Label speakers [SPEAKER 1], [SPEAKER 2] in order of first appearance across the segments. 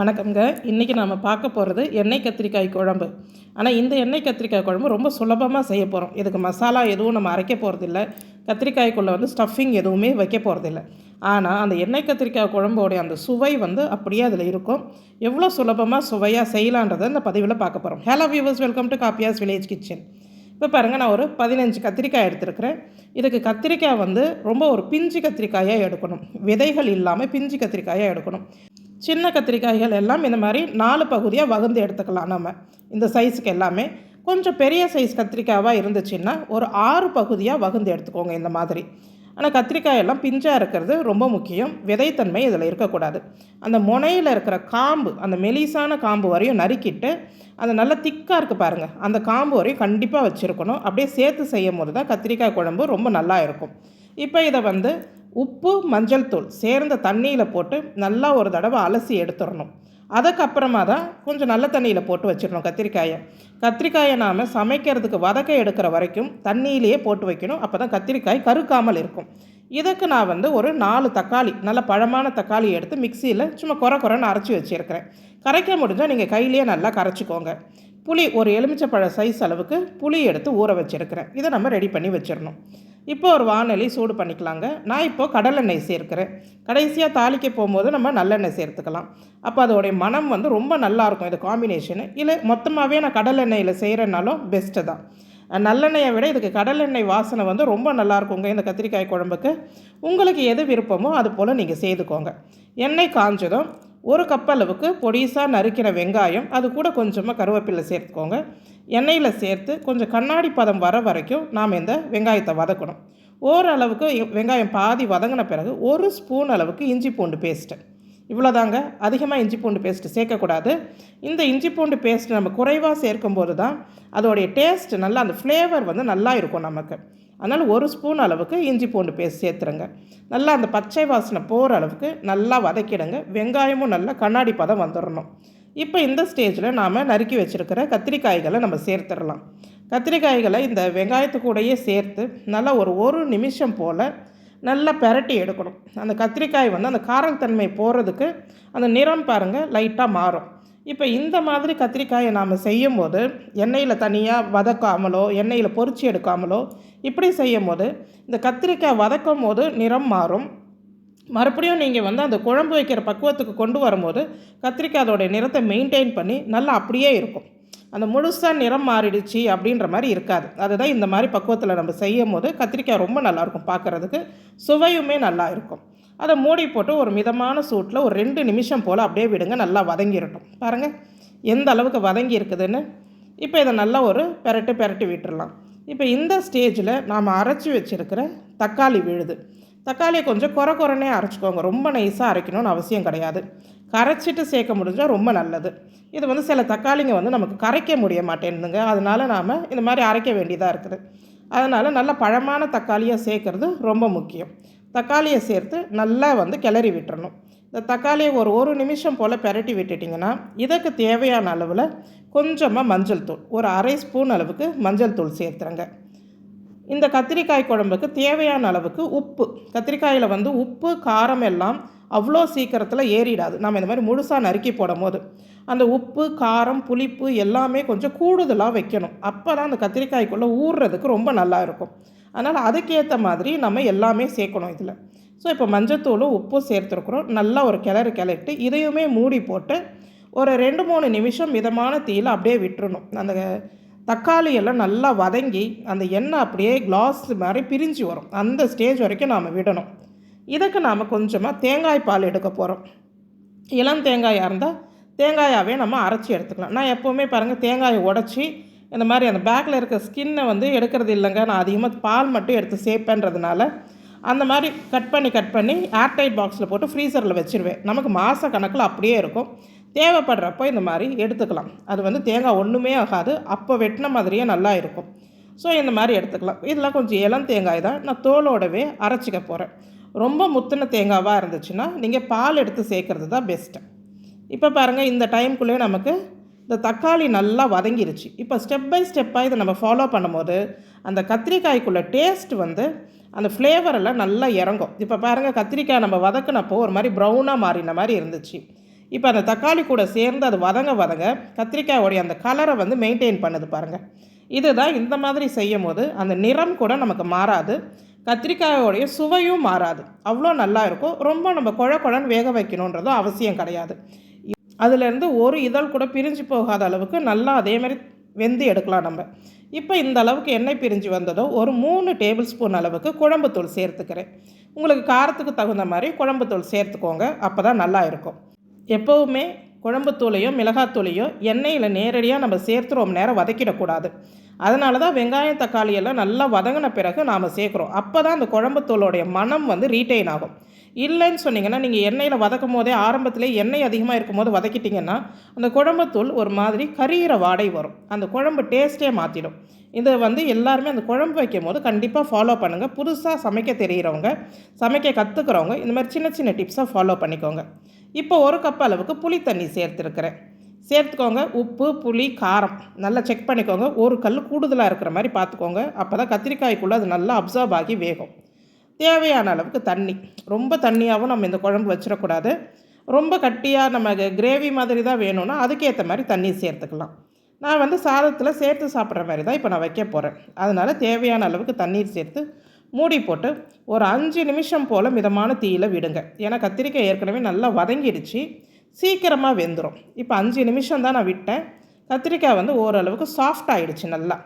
[SPEAKER 1] வணக்கம்ங்க. இன்றைக்கி நாம் பார்க்க போகிறது எண்ணெய் கத்திரிக்காய் குழம்பு. ஆனால் இந்த எண்ணெய் கத்திரிக்காய் குழம்பு ரொம்ப சுலபமாக செய்ய போகிறோம் இதுக்கு மசாலா எதுவும் நம்ம அரைக்க போகிறதில்ல கத்திரிக்காய்க்குள்ளே வந்து ஸ்டஃபிங் எதுவுமே வைக்க போகிறதில்ல ஆனால் அந்த எண்ணெய் கத்திரிக்காய் குழம்போடைய அந்த சுவை வந்து அப்படியே அதில் இருக்கும். எவ்வளோ சுலபமாக சுவையாக செய்யலான்றதை இந்த பதிவில் பார்க்க போகிறோம் hello viewers welcome to Kappiyas village kitchen இப்போ பாருங்கள் நான் ஒரு பதினஞ்சு கத்திரிக்காய் எடுத்துருக்கிறேன். இதுக்கு கத்திரிக்காய் வந்து ரொம்ப ஒரு பிஞ்சு கத்திரிக்காயாக எடுக்கணும். விதைகள் இல்லாமல் பிஞ்சு கத்திரிக்காயாக எடுக்கணும். சின்ன கத்திரிக்காய்கள் எல்லாம் இந்த மாதிரி நாலு பகுதியாக வகுந்து எடுத்துக்கலாம் நம்ம. இந்த சைஸுக்கு எல்லாமே. கொஞ்சம் பெரிய சைஸ் கத்திரிக்காவாக இருந்துச்சுன்னா ஒரு ஆறு பகுதியாக வகுந்து எடுத்துக்கோங்க இந்த மாதிரி. ஆனால் கத்திரிக்காய் எல்லாம் பிஞ்சாக இருக்கிறது ரொம்ப முக்கியம். விதைத்தன்மை இதில் இருக்கக்கூடாது. அந்த முனையில் இருக்கிற காம்பு அந்த மெலிசான காம்பு வரையும் நறுக்கிட்டு அது நல்லா திக்காக இருக்குது பாருங்கள் அந்த காம்பு வரையும் கண்டிப்பாக வச்சுருக்கணும். அப்படியே சேர்த்து செய்யும் போது தான் கத்திரிக்காய் குழம்பு ரொம்ப நல்லா இருக்கும். இப்போ இதை வந்து உப்பு மஞ்சள் தூள் சேர்ந்த தண்ணியில் போட்டு நல்லா ஒரு தடவை அலசி எடுத்துடணும். அதுக்கப்புறமா தான் கொஞ்சம் நல்ல தண்ணியில் போட்டு வச்சிடணும் கத்திரிக்காயை. கத்திரிக்காயை நாம் சமைக்கிறதுக்கு வதக்க எடுக்கிற வரைக்கும் தண்ணியிலேயே போட்டு வைக்கணும். அப்போ தான் கத்திரிக்காய் கருக்காமல் இருக்கும். இதுக்கு நான் வந்து ஒரு நாலு தக்காளி நல்ல பழமான தக்காளி எடுத்து மிக்சியில் சும்மா குறை குறைன்னு அரைச்சி வச்சுருக்கிறேன். கரைக்க முடிஞ்சால் நீங்கள் கையிலேயே நல்லா கரைச்சிக்கோங்க. புளி ஒரு எலுமிச்சப்பழ சைஸ் அளவுக்கு புளி எடுத்து ஊற வச்சுருக்கிறேன். இதை நம்ம ரெடி பண்ணி வச்சிடணும். இப்போ ஒரு வானொலி சூடு பண்ணிக்கலாங்க. நான் இப்போது கடலெண்ணெய் சேர்க்கிறேன். கடைசியாக தாளிக்க போகும்போது நம்ம நல்லெண்ணெய் சேர்த்துக்கலாம். அப்போ அதோடைய மனம் வந்து ரொம்ப நல்லாயிருக்கும் இது காம்பினேஷனு இல்லை மொத்தமாகவே நான் கடலெண்ணெயில் செய்கிறனாலும் பெஸ்ட்டு தான். நல்லெண்ணெயை விட இதுக்கு கடலெண்ணெய் வாசனை வந்து ரொம்ப நல்லாயிருக்குங்க இந்த கத்திரிக்காய் குழம்புக்கு. உங்களுக்கு எது விருப்பமோ அது போல் நீங்கள் செய்துக்கோங்க. எண்ணெய் காஞ்சதும் ஒரு கப் அளவுக்கு பொடிசாக நறுக்கிற வெங்காயம் அது கூட கொஞ்சமாக கருவேப்பிலை சேர்த்துக்கோங்க. எண்ணெயில் சேர்த்து கொஞ்சம் கண்ணாடி பதம் வர வரைக்கும் நாம் இந்த வெங்காயத்தை வதக்கணும். ஓரளவுக்கு வெங்காயம் பாதி வதங்கின பிறகு ஒரு ஸ்பூன் அளவுக்கு இஞ்சி பூண்டு பேஸ்ட்டு இவ்வளோதாங்க அதிகமாக இஞ்சி பூண்டு பேஸ்ட்டு சேர்க்கக்கூடாது. இந்த இஞ்சி பூண்டு பேஸ்ட் நம்ம குறைவாக சேர்க்கும்போது தான் அதோடைய டேஸ்ட் நல்லா அந்த ஃப்ளேவர் வந்து நல்லா இருக்கும் நமக்கு. அதனால் ஒரு ஸ்பூன் அளவுக்கு இஞ்சி பூண்டு பேஸ்ட் சேர்த்துருங்க. நல்லா அந்த பச்சை வாசனை போகிற அளவுக்கு நல்லா வதக்கிடுங்க. வெங்காயமும் நல்லா கண்ணாடி பதம் வந்துடணும் இப்போ இந்த ஸ்டேஜில் நாம் நறுக்கி வச்சுருக்கிற கத்திரிக்காய்களை நம்ம சேர்த்துடலாம். கத்திரிக்காய்களை இந்த வெங்காயத்து கூடயே சேர்த்து நல்லா ஒரு ஒரு நிமிஷம் போல் நல்லா பெரட்டி எடுக்கணும். அந்த கத்திரிக்காய் வந்து அந்த காரத்தன்மை போகிறதுக்கு அந்த நிறம் பாருங்கள் லைட்டாக மாறும். இப்போ இந்த மாதிரி கத்திரிக்காயை நாம் செய்யும் போது எண்ணெயில் தனியாக வதக்காமலோ எண்ணெயில் பொறிச்சு எடுக்காமலோ இப்படி செய்யும் போது இந்த கத்திரிக்காய் வதக்கும் போது நிறம் மாறும். மறுபடியும் நீங்கள் வந்து அந்த குழம்பு வைக்கிற பக்குவத்துக்கு கொண்டு வரும்போது கத்திரிக்காய் அதோடைய நிறத்தை மெயின்டைன் பண்ணி நல்லா அப்படியே இருக்கும். அந்த முழுசாக நிறம் மாறிடுச்சு அப்படின்ற மாதிரி இருக்காது. அதுதான் இந்த மாதிரி பக்குவத்தில் நம்ம செய்யும் போது கத்திரிக்காய் ரொம்ப நல்லாயிருக்கும் பார்க்குறதுக்கு. சுவையுமே நல்லா இருக்கும். அதை மூடி போட்டு ஒரு மிதமான சூட்டில் ஒரு ரெண்டு நிமிஷம் போல் அப்படியே விடுங்க நல்லா வதங்கிடட்டும் பாருங்கள் எந்த அளவுக்கு வதங்கி இருக்குதுன்னு. இப்போ இதை நல்லா ஒரு பெரட்டு பெரட்டி விட்டுடலாம் இப்போ இந்த ஸ்டேஜில் நாம் அரைச்சி வச்சுருக்கிற தக்காளி விழுது. தக்காளியை கொஞ்சம் குறை குறைனே அரைச்சிக்கோங்க. ரொம்ப நைஸாக அரைக்கணும்னு அவசியம் கிடையாது. கரைச்சிட்டு சேர்க்க முடிஞ்சால் ரொம்ப நல்லது. இது வந்து சில தக்காளிங்க வந்து நமக்கு கரைக்க முடிய மாட்டேன்னுங்க. அதனால் நாம் இந்த மாதிரி அரைக்க வேண்டியதாக இருக்குது. அதனால் நல்ல பழமான தக்காளியாக சேர்க்குறது ரொம்ப முக்கியம். தக்காளியை சேர்த்து நல்லா வந்து கிளறி விட்டுறணும். இந்த தக்காளியை ஒரு ஒரு நிமிஷம் போல் பெரட்டி விட்டுட்டிங்கன்னா இதுக்கு தேவையான அளவில் கொஞ்சமாக மஞ்சள் தூள் ஒரு அரை ஸ்பூன் அளவுக்கு மஞ்சள் தூள் சேர்த்துறங்க இந்த கத்திரிக்காய் குழம்புக்கு தேவையான அளவுக்கு உப்பு. கத்திரிக்காயில் வந்து உப்பு காரம் எல்லாம் அவ்வளோ சீக்கிரத்தில் ஏறிடாது. நம்ம இந்த மாதிரி முழுசாக நறுக்கி போடும் போது அந்த உப்பு காரம் புளிப்பு எல்லாமே கொஞ்சம் கூடுதலாக வைக்கணும். அப்போ தான் அந்த கத்திரிக்காய்க்குள்ளே ஊறுறதுக்கு ரொம்ப நல்லா இருக்கும். அதனால் அதுக்கேற்ற மாதிரி நம்ம எல்லாமே சேர்க்கணும் இதில். ஸோ இப்போ மஞ்சத்தூளும் உப்பும் சேர்த்துருக்குறோம். நல்லா ஒரு கிளறு கிளறிட்டு இதையுமே மூடி போட்டு ஒரு ரெண்டு மூணு நிமிஷம் மிதமான தீயில் அப்படியே விட்டுறணும். அந்த தக்காளி எல்லாம் நல்லா வதங்கி அந்த எண்ணெய் அப்படியே கிளாஸ் மாதிரி பிரிஞ்சு வரும். அந்த ஸ்டேஜ் வரைக்கும் நாம் விடணும். இதுக்கு நாம் கொஞ்சமாக தேங்காய் பால் எடுக்க போகிறோம் இளம் தேங்காயாக இருந்தால் தேங்காயாகவே நம்ம அரைச்சி எடுத்துக்கலாம். நான் எப்போவுமே பாருங்கள் தேங்காயை உடச்சி இந்த மாதிரி அந்த பேக்கில் இருக்க ஸ்கின்னை வந்து எடுக்கிறது இல்லைங்க. நான் அதிகமாக பால் மட்டும் எடுத்து சேர்ப்பேன்றதுனால அந்த மாதிரி கட் பண்ணி கட் பண்ணி ஏர்டைட் பாக்ஸில் போட்டு ஃப்ரீசரில் வச்சுருவேன். நமக்கு மாத கணக்கில் அப்படியே இருக்கும். தேவைப்படுறப்போ இந்த மாதிரி எடுத்துக்கலாம். அது வந்து தேங்காய் ஒன்றுமே ஆகாது. அப்போ வெட்டின மாதிரியே நல்லா இருக்கும். ஸோ இந்த மாதிரி எடுத்துக்கலாம். இதெல்லாம் கொஞ்சம் இளம் தேங்காய் தான். நான் தோலோடவே அரைச்சிக்க போகிறேன் ரொம்ப முத்தின தேங்காவாக இருந்துச்சுன்னா நீங்கள் பால் எடுத்து சேர்க்குறது தான் பெஸ்ட்டு இப்போ பாருங்கள் இந்த டைம்குள்ளேயே நமக்கு இந்த தக்காளி நல்லா வதங்கிருச்சு. இப்போ ஸ்டெப் பை ஸ்டெப்பாக இதை நம்ம ஃபாலோ பண்ணும்போது அந்த கத்திரிக்காய்க்குள்ளே டேஸ்ட் வந்து அந்த ஃப்ளேவரெல்லாம் நல்லா இறங்கும். இப்போ பாருங்கள் கத்திரிக்காய் நம்ம வதக்கினப்போ ஒரு மாதிரி ப்ரௌனாக மாறின மாதிரி இருந்துச்சு. இப்போ அந்த தக்காளி கூட சேர்ந்து அது வதங்க வதங்க கத்திரிக்காயோடைய அந்த கலரை வந்து மெயின்டைன் பண்ணுது பாருங்கள் இதுதான் இந்த மாதிரி செய்யும் போது அந்த நிறம் கூட நமக்கு மாறாது. கத்திரிக்காயோடைய சுவையும் மாறாது. அவ்வளோ நல்லா இருக்கும். ரொம்ப நம்ம குழ குழன்னு வேக வைக்கணுன்றதும் அவசியம் கிடையாது. அதுலேருந்து ஒரு இதழ் கூட பிரிஞ்சு போகாத அளவுக்கு நல்லா அதேமாதிரி வெந்து எடுக்கலாம் நம்ம. இப்போ இந்த அளவுக்கு எண்ணெய் பிரிஞ்சு வந்ததோ ஒரு மூணு டேபிள் ஸ்பூன் அளவுக்கு குழம்புத்தூள் சேர்த்துக்கிறேன். உங்களுக்கு காரத்துக்கு தகுந்த மாதிரி குழம்புத்தூள் சேர்த்துக்கோங்க. அப்போ தான் நல்லா இருக்கும். எப்போவுமே குழம்புத்தூளையோ மிளகாத்தூளையோ எண்ணெயில் நேரடியாக நம்ம சேர்த்து ரொம்ப நேரம் வதக்கிடக்கூடாது. அதனால தான் வெங்காயம் தக்காளி எல்லாம் நல்லா வதங்கின பிறகு நாம் சேர்க்குறோம். அப்போ தான் அந்த குழம்புத்தூளோடைய மனம் வந்து ரீட்டைன் ஆகும். இல்லைன்னு சொன்னீங்கன்னா நீங்கள் எண்ணெயில் வதக்கும் போதே ஆரம்பத்திலே எண்ணெய் அதிகமாக இருக்கும் போது வதக்கிட்டிங்கன்னா அந்த குழம்புத்தூள் ஒரு மாதிரி கரியிற வாடை வரும். அந்த குழம்பு டேஸ்ட்டே மாற்றிடும் இதை வந்து எல்லாருமே அந்த குழம்பு வைக்கும் போது கண்டிப்பாக ஃபாலோ பண்ணுங்கள் புதுசாக சமைக்க தெரிகிறவங்க சமைக்க கற்றுக்கிறவங்க இந்த மாதிரி சின்ன சின்ன டிப்ஸை ஃபாலோ பண்ணிக்கோங்க. இப்போ ஒரு கப் அளவுக்கு புளி தண்ணி சேர்த்துருக்கிறேன். சேர்த்துக்கோங்க. உப்பு புளி காரம். நல்லா செக் பண்ணிக்கோங்க. ஒரு கல் கூடுதலாக இருக்கிற மாதிரி பார்த்துக்கோங்க. அப்போ தான் கத்திரிக்காய்க்குள்ளே அது நல்லா அப்சர்வ் ஆகி வேகும். தேவையான அளவுக்கு தண்ணி. ரொம்ப தண்ணியாகவும் நம்ம இந்த குழம்பு வச்சிடக்கூடாது. ரொம்ப கட்டியாக நம்ம கிரேவி மாதிரி தான் வேணும்னா அதுக்கேற்ற மாதிரி தண்ணி சேர்த்துக்கலாம். நான் வந்து சாதத்தில் சேர்த்து சாப்பிட்ற மாதிரி தான் இப்போ நான் வைக்க போகிறேன் அதனால் தேவையான அளவுக்கு தண்ணீர் சேர்த்து மூடி போட்டு ஒரு அஞ்சு நிமிஷம் போல் மிதமான தீயில் விடுங்க. ஏன்னா கத்திரிக்காய் ஏற்கனவே நல்லா வதங்கிடுச்சு. சீக்கிரமாக வெந்துடும் இப்போ அஞ்சு நிமிஷம் தான் நான் விட்டேன். கத்திரிக்காய் வந்து ஓரளவுக்கு சாஃப்ட் ஆகிடுச்சு நல்லா.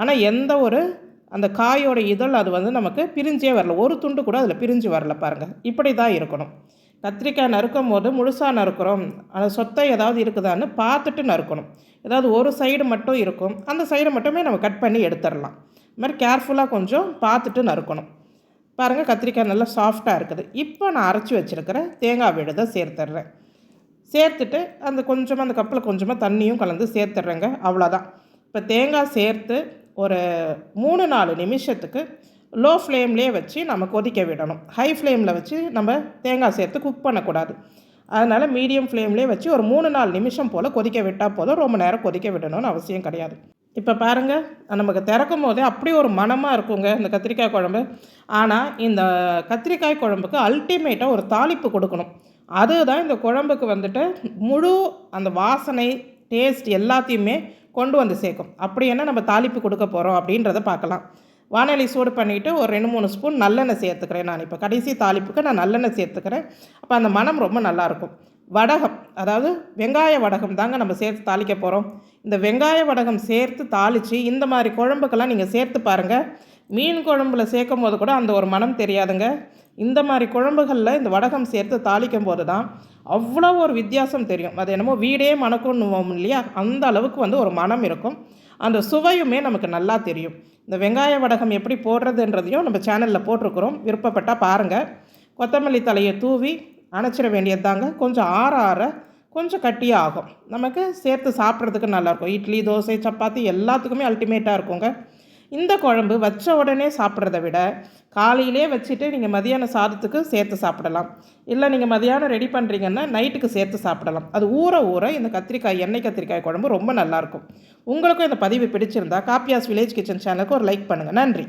[SPEAKER 1] ஆனால் எந்த ஒரு அந்த காயோட இதழ் அது வந்து நமக்கு பிரிஞ்சே வரல. ஒரு துண்டு கூட அதில் பிரிஞ்சு வரல பாருங்கள் இப்படி தான் இருக்கணும். கத்திரிக்காய் நறுக்கும் போது முழுசாக நறுக்கிறோம். அந்த சொத்தை ஏதாவது இருக்குதான்னு பார்த்துட்டு நறுக்கணும். ஏதாவது ஒரு சைடு மட்டும் இருக்கும். அந்த சைடை மட்டுமே நம்ம கட் பண்ணி எடுத்துடலாம். இது மாதிரி கேர்ஃபுல்லாக கொஞ்சம் பார்த்துட்டு நறுக்கணும். பாருங்கள் கத்திரிக்காய் நல்லா சாஃப்டாக இருக்குது. இப்போ நான் அரைச்சி வச்சுருக்கிற தேங்காய் விழுதை சேர்த்துட்றேன். சேர்த்துட்டு அந்த கொஞ்சமாக அந்த கப்பில் கொஞ்சமாக தண்ணியும் கலந்து சேர்த்துட்றேங்க அவ்வளோதான். இப்போ தேங்காய் சேர்த்து ஒரு மூணு நாலு நிமிஷத்துக்கு லோ ஃப்ளேம்லேயே வச்சு நம்ம கொதிக்க விடணும். ஹை ஃப்ளேமில் வச்சு நம்ம தேங்காய் சேர்த்து குக் பண்ணக்கூடாது. அதனால் மீடியம் ஃப்ளேம்லேயே வச்சு ஒரு மூணு நாலு நிமிஷம் போல் கொதிக்க விட்டால் போதும். ரொம்ப நேரம் கொதிக்க விடணும்னு அவசியம் கிடையாது. இப்போ பாருங்கள் நமக்கு திறக்கும் போதே அப்படி ஒரு மனமாக இருக்குங்க இந்த கத்திரிக்காய் குழம்பு. ஆனால் இந்த கத்திரிக்காய் குழம்புக்கு அல்டிமேட்டாக ஒரு தாளிப்பு கொடுக்கணும். அதுதான் இந்த குழம்புக்கு வந்துட்டு முழு அந்த வாசனை டேஸ்ட் எல்லாத்தையுமே கொண்டு வந்து சேர்க்கும். அப்படி என்ன நம்ம தாளிப்பு கொடுக்க போகிறோம் அப்படின்றத பார்க்கலாம். வானொலி சூடு பண்ணிவிட்டு ஒரு ரெண்டு மூணு ஸ்பூன் நல்லெண்ணெய் சேர்த்துக்கிறேன் நான். இப்போ கடைசி தாளிப்புக்கு நான் நல்லெண்ணெய் சேர்த்துக்கிறேன். அப்போ அந்த மனம் ரொம்ப நல்லாயிருக்கும் வடகம் அதாவது வெங்காய வடகம் தாங்க நம்ம சேர்த்து தாளிக்க போகிறோம் இந்த வெங்காய வடகம் சேர்த்து தாளித்து இந்த மாதிரி குழம்புக்கெல்லாம் நீங்கள் சேர்த்து பாருங்கள் மீன் குழம்புல சேர்க்கும் போது கூட அந்த ஒரு மனம் தெரியாதுங்க. இந்த மாதிரி குழம்புகளில் இந்த வடகம் சேர்த்து தாளிக்கும் போது தான் அவ்வளோ ஒரு வித்தியாசம் தெரியும். அது என்னமோ வீடே மணக்கும்னுவோம் இல்லையா? அந்த அளவுக்கு வந்து ஒரு மனம் இருக்கும். அந்த சுவையுமே நமக்கு நல்லா தெரியும். இந்த வெங்காய வடகம் எப்படி போடுறதுன்றதையும் நம்ம சேனலில் போட்டிருக்கிறோம். விருப்பப்பட்டால் பாருங்கள் கொத்தமல்லி தலையை தூவி அணைச்சிட வேண்டியது தாங்க கொஞ்சம் ஆற ஆற கொஞ்சம் கட்டியாக ஆகும். நமக்கு சேர்த்து சாப்பிட்றதுக்கு நல்லாயிருக்கும். இட்லி தோசை சப்பாத்தி எல்லாத்துக்குமே அல்டிமேட்டாக இருக்குங்க. இந்த குழம்பு வச்ச உடனே சாப்பிட்றத விட காலையிலே வச்சுட்டு நீங்கள் மதியான சாதத்துக்கு சேர்த்து சாப்பிடலாம். இல்லை நீங்கள் மதியானம் ரெடி பண்ணுறீங்கன்னா நைட்டுக்கு சேர்த்து சாப்பிடலாம். அது ஊற ஊற இந்த கத்திரிக்காய் எண்ணெய் கத்திரிக்காய் குழம்பு ரொம்ப நல்லாயிருக்கும். உங்களுக்கும் இந்த பதிவு பிடிச்சிருந்தா காப்பியாஸ் வில்லேஜ் கிச்சன் சேனலுக்கு ஒரு லைக் பண்ணுங்கள் நன்றி.